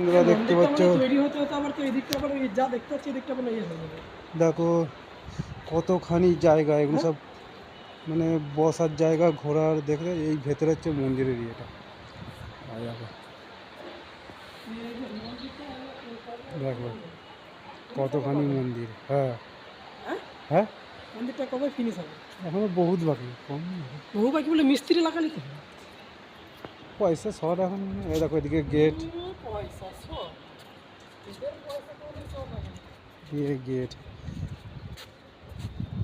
তোমরা দেখতে পাচ্ছ। তৈরি হতে হতে আবার তো এদিকটা আবার যা দেখতে পাচ্ছি এদিকটা আবার ইয়ে হয়ে যাবে। দেখো কতখানি জায়গা এগুলো সব মানে বসার জায়গা ঘোরার দেখলে এই ভেতরে হচ্ছে মন্দিরের ইয়েটা। দেখো। কতখানি মন্দির হ্যাঁ। হ্যাঁ? হ্যাঁ? মন্দিরটা কবে ফিনিশ হবে? এখনও বহুত বাকি কম বহু বাকি বলে মিস্ত্রি লাগালি তো পয়সা শর্ট এখন এই দেখো এদিকে গেট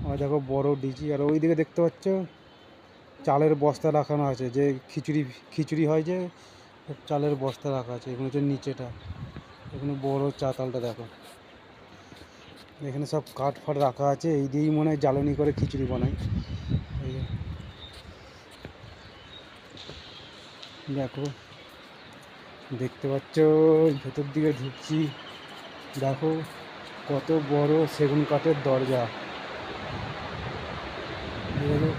আর দেখো বড় ডিজি আর ওইদিকে দেখতে পাচ্ছ? চালের বস্তা রাখানো আছে, যে খিচুড়ি খিচুড়ি হয় যে, চালের বস্তা রাখা আছে, এগুলো হচ্ছে নিচেটা। এখানে বড় চাতালটা দেখো। এখানে সব কাঠ ফাট রাখা আছে, এই দিয়েই মনে হয় জ্বালানি করে খিচুড়ি বানায়। দেখো। দেখতে পাচ্ছ, ভেতর দিকে ঢুকছি। দেখো, কত বড় সেগুন কাঠের দরজা।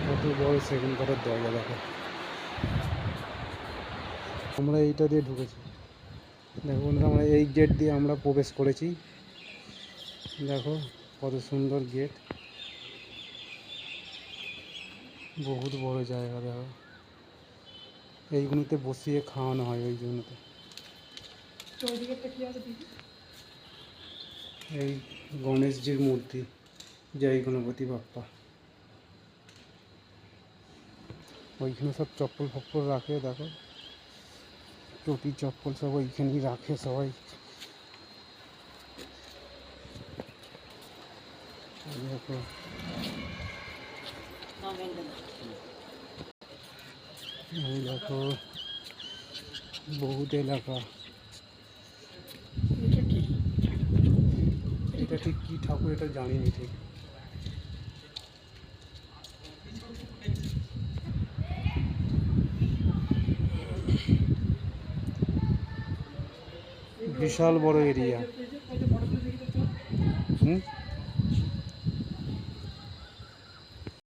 কত বড় সেগুন কাঠের দরজা, দেখো। আমরা এইটা দিয়ে ঢুকেছি। দেখো আমরা এই গেট দিয়ে আমরা প্রবেশ করেছি। দেখো, কত সুন্দর গেট বহুত বড় জায়গা, দেখো। এইগুলোতে বসিয়ে খাওয়ানো হয়, ওই জন্যতে তো ওইদিকে একটা কি আছে দেখি এই গণেশজির মূর্তি জয় গণপতি বাপ্পা ওইখানে সব চপ্পল ফপ্পল রাখে দেখো টুপি চপ্পল সব ওইখানেই রাখে সবাই এই দেখো এই দেখো বহুত এলাকা এটা কি এটা ঠিক কী ঠাকুর এটা জানিনি ঠিক। বিশাল বড় এরিয়া। হুম?